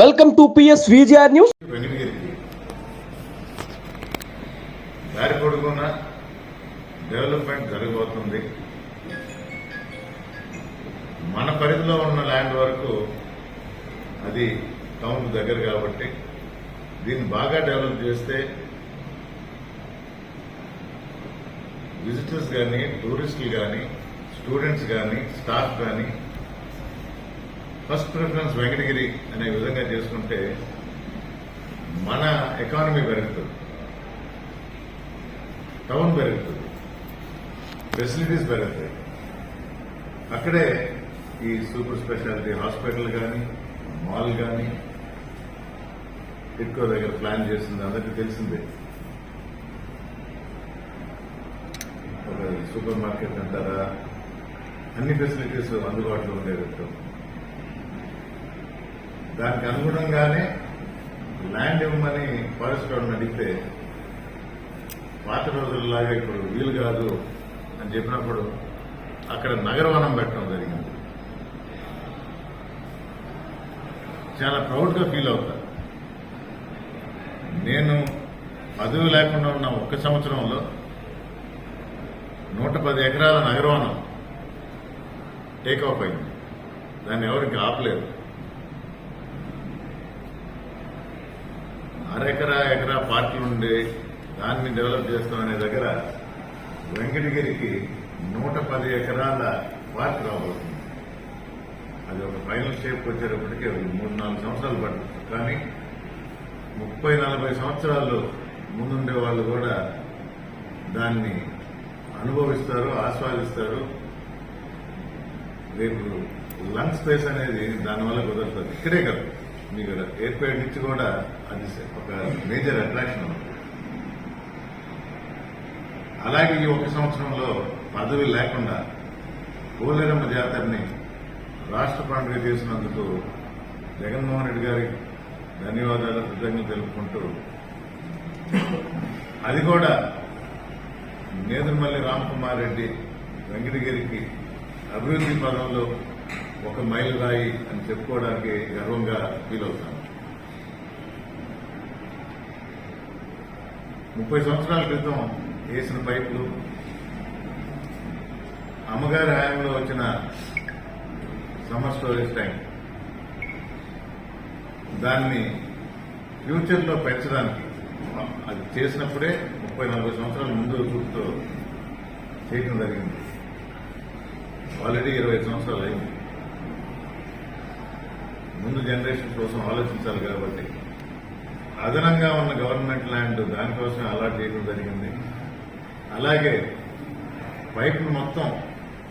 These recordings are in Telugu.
Welcome to P S V G R news. దారి పొడుగున డెవలప్మెంట్ జరగబోతుంది. మన పరిధిలో ఉన్న ల్యాండ్ వరకు అది టౌన్ దగ్గర కాబట్టి దీన్ని బాగా డెవలప్ చేస్తే విజిటర్స్ కానీ టూరిస్టులు కానీ స్టూడెంట్స్ కానీ స్టాఫ్ కానీ ఫస్ట్ ప్రిఫరెన్స్ వెంకటగిరి అనే విధంగా చేసుకుంటే మన ఎకానమీ పెరుగుతుంది. టౌన్ పెరుగుతుంది. ఫెసిలిటీస్ పెరుగుతాయి. అక్కడే ఈ సూపర్ స్పెషాలిటీ హాస్పిటల్ కానీ మాల్ కానీ ఎక్కువ దగ్గర ప్లాన్ చేస్తుంది అందరికీ తెలిసిందే. ఒక సూపర్ మార్కెట్ అంటారా? అన్ని ఫెసిలిటీస్ అందుబాటులో ఉండేటట్టు దానికి అనుగుణంగానే ల్యాండ్ ఇవ్వమని ఫారెస్ట్ వాడిని అడిగితే పాత రోజుల్లాగా ఇప్పుడు వీలు కాదు అని చెప్పినప్పుడు అక్కడ నగరవనం పెట్టడం జరిగింది. చాలా ప్రౌడ్గా ఫీల్ అవుతా. నేను పదవి లేకుండా ఉన్న ఒక్క సంవత్సరంలో నూట పది ఎకరాల నగరవనం టేక్ ఆఫ్ అయింది. దాన్ని ఎవరికి ఆపలేదు. అరెకరా ఎకరా పార్కులు ఉండే దాన్ని డెవలప్ చేస్తామనే దగ్గర వెంకటగిరికి నూట పది ఎకరాల పార్క్ రాబోతుంది. అది ఒక ఫైనల్ షేప్ వచ్చేటప్పటికి మూడు నాలుగు సంవత్సరాలు పడుతుంది. కానీ ముప్పై నలభై సంవత్సరాలు ముందుండే వాళ్ళు కూడా దాన్ని అనుభవిస్తారు ఆస్వాదిస్తారు. రేపు లంగ్ స్పేస్ అనేది దానివల్ల కుదరుతుంది ఇక్కడే కదా. మీకు ఎయిర్పోర్ట్ నుంచి కూడా అది ఒక మేజర్ అట్రాక్షన్ ఉంది. అలాగే ఈ ఒక సంవత్సరంలో పదవి లేకుండా పోలేరమ్మ జాతరని రాష్ట్ర పండుగ చేసినందుకు జగన్మోహన్ రెడ్డి గారికి ధన్యవాదాలు కృతజ్ఞతలు తెలుపుకుంటూ అది కూడా నేదురుమల్లి రామకుమార్ రెడ్డి వెంకటగిరికి అభివృద్ధి పదంలో ఒక మైలు రాయి అని చెప్పుకోవడానికి గర్వంగా ఫీల్ అవుతాను. ముప్పై సంవత్సరాల క్రితం వేసిన పైపులు అమ్మగారి హయాంలో వచ్చిన సమ్మర్ స్టోరేజ్ ట్యాంక్ దాన్ని ఫ్యూచర్లో పెంచడానికి అది చేసినప్పుడే ముప్పై నలభై సంవత్సరాల ముందు చూపుతో చేయడం జరిగింది. ఆల్రెడీ ఇరవై సంవత్సరాలు అయింది. ముందు జనరేషన్ కోసం ఆలోచించాలి కాబట్టి. అదనంగా ఉన్న గవర్నమెంట్ ల్యాండ్ దానికోసం అలాట్ చేయడం జరిగింది. అలాగే పైపును మొత్తం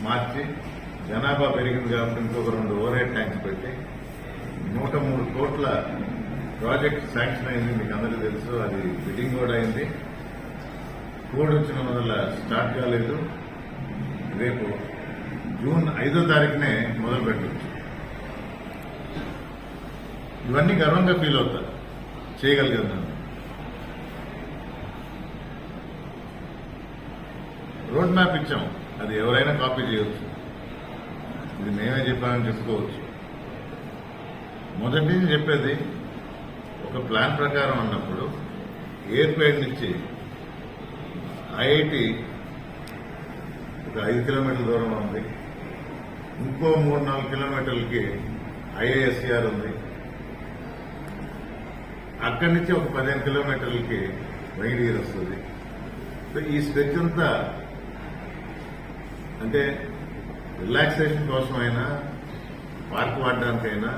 మార్చి జనాభా పెరిగింది కాబట్టి ఇంకొక రెండు ఓవర్ హెడ్ ట్యాంక్స్ పెట్టి నూట మూడు కోట్ల ప్రాజెక్ట్ శాంక్షన్ అయింది. మీకు అందరికీ తెలుసు అది బిడ్డింగ్ కూడా అయింది. కోడ్ వచ్చిన వల్ల స్టార్ట్ కాలేదు. రేపు జూన్ ఐదో తారీఖునే మొదలు పెట్టవచ్చు ఇవన్నీ గర్వంగా ఫీల్ అవుతారు. చేయగలిగాను రోడ్ మ్యాప్ ఇచ్చాం. అది ఎవరైనా కాపీ చేయవచ్చు ఇది మేమే చెప్పామని చెప్పుకోవచ్చు. మొదటి నుంచి చెప్పేది ఒక ప్లాన్ ప్రకారం అన్నప్పుడు ఎయిర్పేట్ నుంచి ఐఐటి ఒక ఐదు కిలోమీటర్ల దూరం ఉంది. ఇంకో మూడు నాలుగు కిలోమీటర్లకి ఐఏఎస్ఆర్ ఉంది. అక్కడి నుంచి ఒక పదిహేను కిలోమీటర్లకి వెంకటగిరి వస్తుంది. సో ఈ స్ట్రెచ్ అంతా అంటే రిలాక్సేషన్ కోసమైనా పార్క్ వాడడానికైనా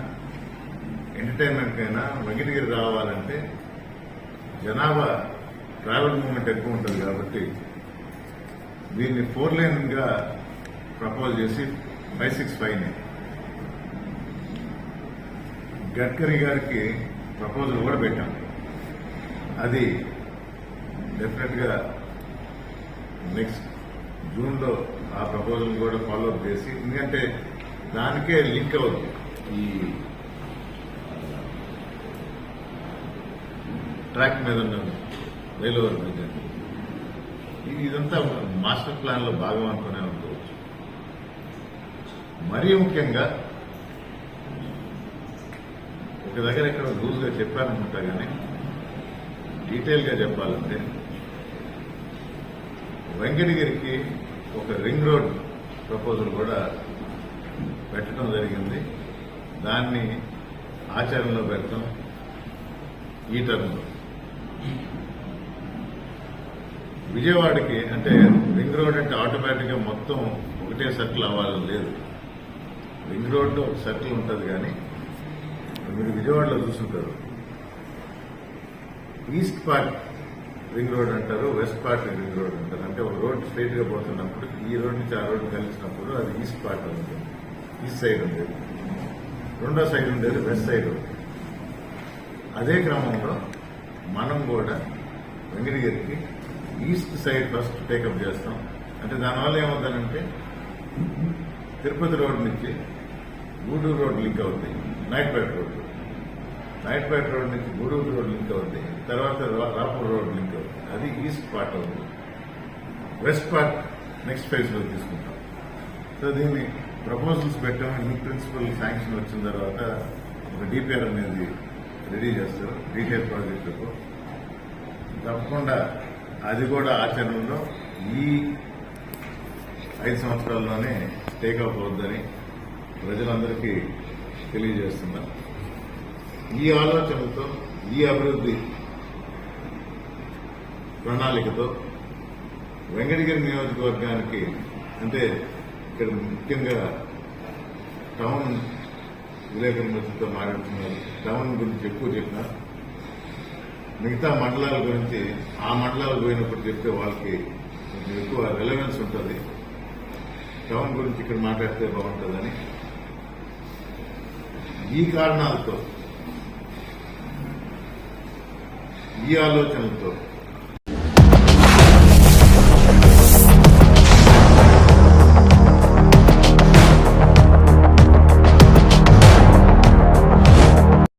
ఎంటర్టైన్మెంట్కైనా వెంకటగిరి రావాలంటే జనాభా ట్రావెల్ మూమెంట్ ఎక్కువ ఉంటుంది కాబట్టి దీన్ని ఫోర్ లైన్గా ప్రపోజ్ చేసి ఫైవ్ సిక్స్ ఫైవ్ గడ్కరీ గారికి ప్రపోజల్ కూడా పెట్టాం. అది డెఫినెట్గా నెక్స్ట్ జూన్లో ఆ ప్రపోజల్ కూడా ఫాలో అప్ చేసి ఎందుకంటే దానికే లింక్ అవుతుంది ఈ ట్రాక్ మీద ఉన్న రైలు ఇదంతా మాస్టర్ ప్లాన్లో భాగం అనుకునే అనుకోవచ్చు. మరీ ముఖ్యంగా ఒక దగ్గర ఎక్కడ లూజ్గా చెప్పాననుకుంటా కానీ డీటెయిల్గా చెప్పాలంటే వెంకటగిరికి ఒక రింగ్ రోడ్ ప్రపోజల్ కూడా పెట్టడం జరిగింది. దాన్ని ఆచరణలో పెట్టడం ఈ టర్మ్లో. విజయవాడకి అంటే రింగ్ రోడ్ అంటే ఆటోమేటిక్గా మొత్తం ఒకటే సర్కిల్ అవ్వాలని లేదు. రింగ్ రోడ్లో ఒక సర్కిల్ ఉంటుంది కానీ మీరు విజయవాడలో చూసుంటారు. ఈస్ట్ పార్ట్ రింగ్ రోడ్ అంటారు వెస్ట్ పార్ట్ రింగ్ రోడ్ అంటారు. అంటే ఒక రోడ్ స్ట్రైట్గా పోతున్నప్పుడు ఈ రోడ్ నుంచి ఆ రోడ్ కలిసినప్పుడు అది ఈస్ట్ పార్ట్ ఉంటుంది. ఈస్ట్ సైడ్ ఉండేది. రెండో సైడ్ ఉండేది వెస్ట్ సైడ్ అదే క్రమంలో మనం కూడా వెంకటగిరికి east side first take up చేస్తాం. అంటే దానివల్ల ఏమవుతానంటే తిరుపతి రోడ్ నుంచి గూడూరు రోడ్ లింక్ అవుతాయి. నాయుడుపేట రోడ్ నాయుడుపేట రోడ్ నుంచి గూడూరు రోడ్ లింక్ అవుతుంది తర్వాత రాపూర్ రోడ్ లింక్ అవుతుంది అది ఈస్ట్ పార్ట్ అవుతుంది వెస్ట్ పార్ట్ నెక్స్ట్ ఫేజ్లో తీసుకుంటాం. సో దీన్ని ప్రపోజల్స్ పెట్టాం. ఈ ప్రిన్సిపల్ శాంక్షన్ వచ్చిన తర్వాత ఒక డిపిఆర్ అనేది రెడీ చేస్తారు. డీటెయిల్ ప్రాజెక్టుకు తప్పకుండా అది కూడా ఆచరణలో ఈ ఐదు సంవత్సరాల్లోనే టేక్ అవుతుందని అవుద్దని ప్రజలందరికీ తెలియజేస్తున్నా ఈ ఆలోచనలతో ఈ అభివృద్ధి ప్రణాళికతో వెంకటగిరి నియోజకవర్గానికి అంటే ఇక్కడ ముఖ్యంగా టౌన్ విలేకరులతో మాట్లాడుతున్నారు. టౌన్ గురించి ఎక్కువ చెప్పిన మిగతా మండలాల గురించి ఆ మండలాలు పోయినప్పుడు చెప్తే వాళ్ళకి కొంచెం ఎక్కువ రెలవెన్స్ ఉంటుంది. టౌన్ గురించి ఇక్కడ మాట్లాడితే బాగుంటుందని ఈ కారణాలతో ఈ ఆలోచనలతో